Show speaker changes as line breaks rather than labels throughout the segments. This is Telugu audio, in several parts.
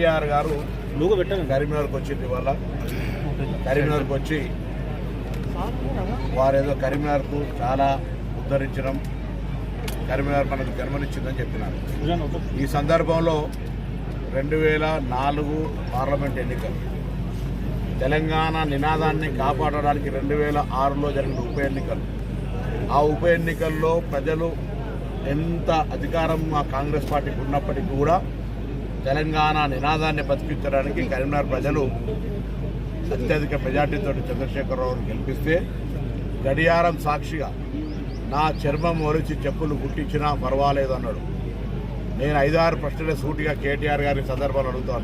కేటీఆర్ గారు కరీంనగర్కి వచ్చింది ఇవాళ. కరీంనగర్కి వచ్చి వారేదో కరీంనగర్కు చాలా ఉద్ధరించడం కరీంనగర్ మనకు జన్మనిచ్చిందని చెప్పినారు. ఈ సందర్భంలో రెండు వేల నాలుగు పార్లమెంట్ ఎన్నికలు. తెలంగాణ నినాదాన్ని కాపాడడానికి రెండు వేల ఆరులో జరిగిన ఉప ఎన్నికలు. ఆ ఉప ఎన్నికల్లో ప్రజలు ఎంత అధికారం మా కాంగ్రెస్ పార్టీకి ఉన్నప్పటికీ కూడా తెలంగాణ నినాదాన్ని బతికించడానికి కరీంనగర్ ప్రజలు అత్యధిక మెజార్టీతో చంద్రశేఖరరావును గెలిపిస్తే గడియారం సాక్షిగా నా చర్మం ఒలిచి చెప్పులు గుట్టించినా పర్వాలేదు అన్నాడు నేను ఐదారు ప్రశ్నలే సూటిగా కేటీఆర్ గారి సందర్భాలు అడుగుతా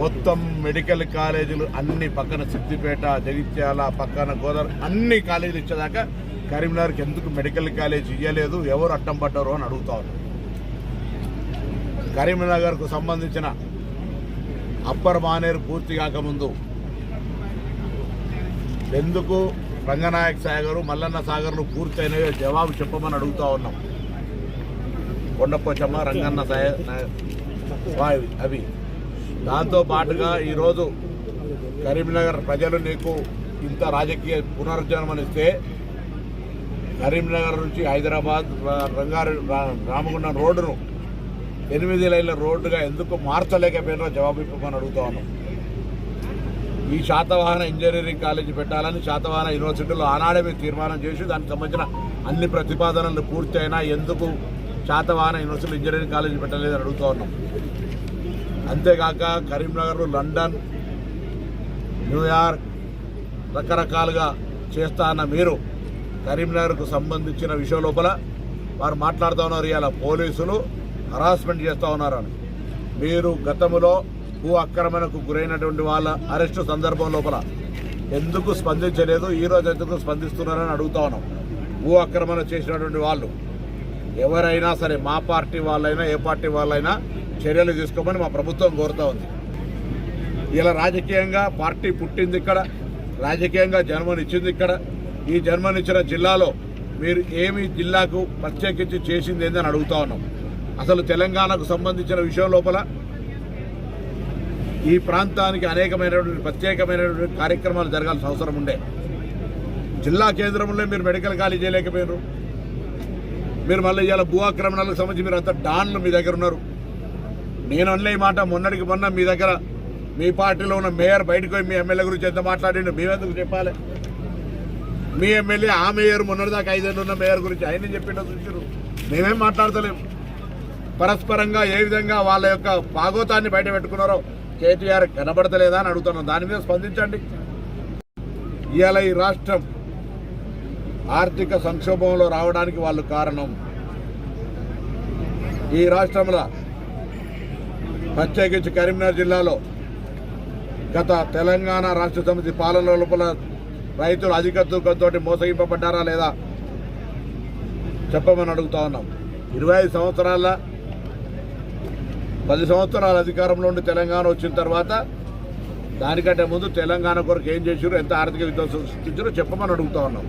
మొత్తం మెడికల్ కాలేజీలు అన్ని పక్కన సిద్దిపేట జగిత్యాల పక్కన గోదావరి అన్ని కాలేజీలు ఇచ్చేదాకా కరీంనగర్కి ఎందుకు మెడికల్ కాలేజ్ ఇవ్వలేదు ఎవరు అట్టం పడ్డారు అని అడుగుతా ఉన్నారు కరీంనగర్కు సంబంధించిన అప్పర్ మానేరు పూర్తి కాకముందు ఎందుకు రంగనాయక్ సాగర్ మల్లన్న సాగర్లు పూర్తయినాయో జవాబు చెప్పమని అడుగుతా ఉన్నాం. కొండపోచమ్మ రంగన్న సాగర్ అవి. దాంతో పాటుగా ఈరోజు కరీంనగర్ ప్రజలు నీకు ఇంత రాజకీయ పునరుజ్జన్మనిస్తే కరీంనగర్ నుంచి హైదరాబాద్ రంగారెడ్డి రా- రామగుండం రోడ్డును ఎనిమిది లైన్ల రోడ్డుగా ఎందుకు మార్చలేకపోయినా జవాబు ఇవ్వమని అడుగుతా ఉన్నాం. ఈ శాతవాహన ఇంజనీరింగ్ కాలేజీ పెట్టాలని శాతవాహన యూనివర్సిటీలో ఆనాడే మేము తీర్మానం చేసి దానికి సంబంధించిన అన్ని ప్రతిపాదనలు పూర్తయినా ఎందుకు శాతవాహన యూనివర్సిటీ ఇంజనీరింగ్ కాలేజీ పెట్టలేదని అడుగుతూ ఉన్నాం. అంతేకాక కరీంనగర్ లండన్ న్యూయార్క్ రకరకాలుగా చేస్తా అన్న మీరు కరీంనగర్కు సంబంధించిన విషయం లోపల వారు మాట్లాడుతూ ఉన్నారు. ఇవాళ పోలీసులు హరాస్మెంట్ చేస్తూ ఉన్నారని. మీరు గతంలో భూ ఆక్రమణకు గురైనటువంటి వాళ్ళ అరెస్టు సందర్భం లోపల ఎందుకు స్పందించలేదు ఈ ఎందుకు స్పందిస్తున్నారని అడుగుతా ఉన్నాం. భూ ఆక్రమణ చేసినటువంటి వాళ్ళు ఎవరైనా సరే మా పార్టీ వాళ్ళైనా ఏ పార్టీ వాళ్ళైనా చర్యలు తీసుకోమని మా ప్రభుత్వం కోరుతూ ఉంది. ఇలా రాజకీయంగా పార్టీ పుట్టింది ఇక్కడ రాజకీయంగా జన్మనిచ్చింది ఇక్కడ. ఈ జన్మనిచ్చిన జిల్లాలో మీరు ఏమి జిల్లాకు ప్రత్యేకించి చేసింది ఏందని అడుగుతా ఉన్నాం. అసలు తెలంగాణకు సంబంధించిన విషయం లోపల ఈ ప్రాంతానికి అనేకమైనటువంటి ప్రత్యేకమైనటువంటి కార్యక్రమాలు జరగాల్సిన అవసరం ఉండే. జిల్లా కేంద్రంలో మీరు మెడికల్ కాలేజ్ చేయలేకపోయారు మీరు మళ్ళీ ఇవాళ భూ ఆక్రమణలకు సంబంధించి మీరు అంతా డాన్లు మీ దగ్గర ఉన్నారు. నేను అనలే ఈ మాట మొన్నటికి మొన్న మీ దగ్గర మీ పార్టీలో ఉన్న మేయర్ బయటకు పోయి మీ ఎమ్మెల్యే గురించి ఎంత మాట్లాడిండు మేమెందుకు చెప్పాలి? మీ ఎమ్మెల్యే ఆ మేయర్ మొన్నటిదాకా ఐదేళ్ళు ఉన్న మేయర్ గురించి ఆయన చెప్పిండో చూసారు మేమేం మాట్లాడతలేము పరస్పరంగా ఏ విధంగా వాళ్ళ యొక్క భాగోతాన్ని బయట పెట్టుకున్నారో కేటీఆర్ కనబడతలేదా అని అడుగుతున్నాం. దాని మీద స్పందించండి. ఇవాళ ఈ రాష్ట్రం ఆర్థిక సంక్షోభంలో రావడానికి వాళ్ళు కారణం. ఈ రాష్ట్రంలో ప్రత్యేకించి కరీంనగర్ జిల్లాలో గత తెలంగాణ రాష్ట్ర సమితి పాలన లోపల రైతులు అధిక తూకంతో మోసగింపబడ్డారా లేదా చెప్పమని అడుగుతా ఉన్నాం. ఇరవై ఐదు సంవత్సరాల పది సంవత్సరాల అధికారంలో ఉండి తెలంగాణ వచ్చిన తర్వాత దానికంటే ముందు తెలంగాణ కొరకు ఏం చేసారు ఎంత ఆర్థిక విధ్వంసం సృష్టించారో చెప్పమని అడుగుతా ఉన్నాం.